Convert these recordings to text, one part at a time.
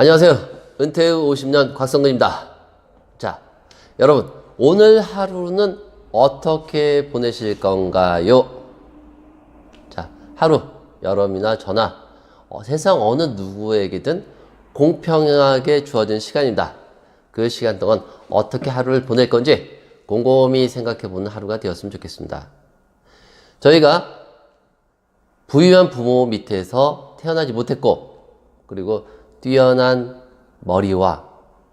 안녕하세요. 은퇴 후 50년 곽성근입니다. 자, 여러분, 오늘 하루는 어떻게 보내실 건가요? 자, 하루, 여러분이나 저나 어, 세상 어느 누구에게든 공평하게 주어진 시간입니다. 그 시간 동안 어떻게 하루를 보낼 건지 곰곰이 생각해 보는 하루가 되었으면 좋겠습니다. 저희가 부유한 부모 밑에서 태어나지 못했고, 그리고 뛰어난 머리와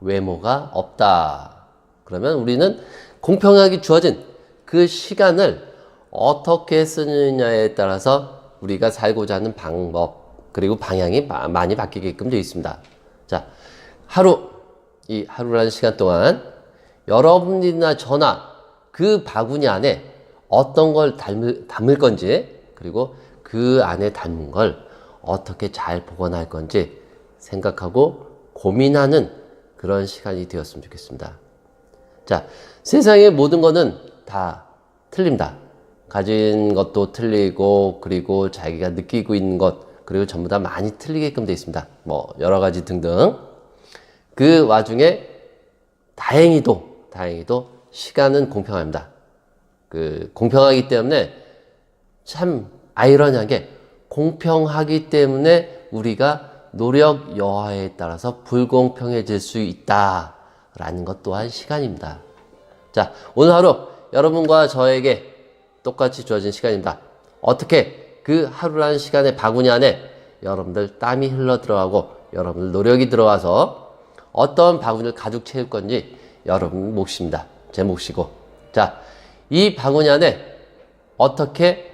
외모가 없다. 그러면 우리는 공평하게 주어진 그 시간을 어떻게 쓰느냐에 따라서 우리가 살고자 하는 방법, 그리고 방향이 마- 많이 바뀌게끔 되어 있습니다. 자, 하루, 이 하루라는 시간 동안 여러분이나 저나 그 바구니 안에 어떤 걸 담을, 담을 건지, 그리고 그 안에 담은 걸 어떻게 잘 보관할 건지 생각하고 고민하는 그런 시간이 되었으면 좋겠습니다. 자, 세상의 모든 거는 다 틀립니다. 가진 것도 틀리고, 그리고 자기가 느끼고 있는 것, 그리고 전부 다 많이 틀리게끔 되어 있습니다. 뭐, 여러 가지 등등. 그 와중에 다행히도, 다행히도 시간은 공평합니다. 그, 공평하기 때문에 참 아이러니하게 공평하기 때문에 우리가 노력 여하에 따라서 불공평해질 수 있다 라는 것 또한 시간입니다. 자, 오늘 하루 여러분과 저에게 똑같이 주어진 시간입니다. 어떻게 그 하루라는 시간의 바구니 안에 여러분들 땀이 흘러 들어가고 여러분들 노력이 들어와서 어떤 바구니를 가득 채울 건지 여러분 몫입니다. 제 몫이고. 자, 이 바구니 안에 어떻게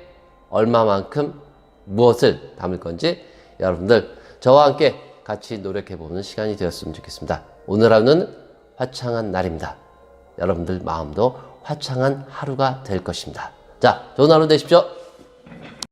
얼마만큼 무엇을 담을 건지 여러분들 저와 함께 같이 노력해 보는 시간이 되었으면 좋겠습니다. 오늘 하루는 화창한 날입니다. 여러분들 마음도 화창한 하루가 될 것입니다. 자, 좋은 하루 되십시오.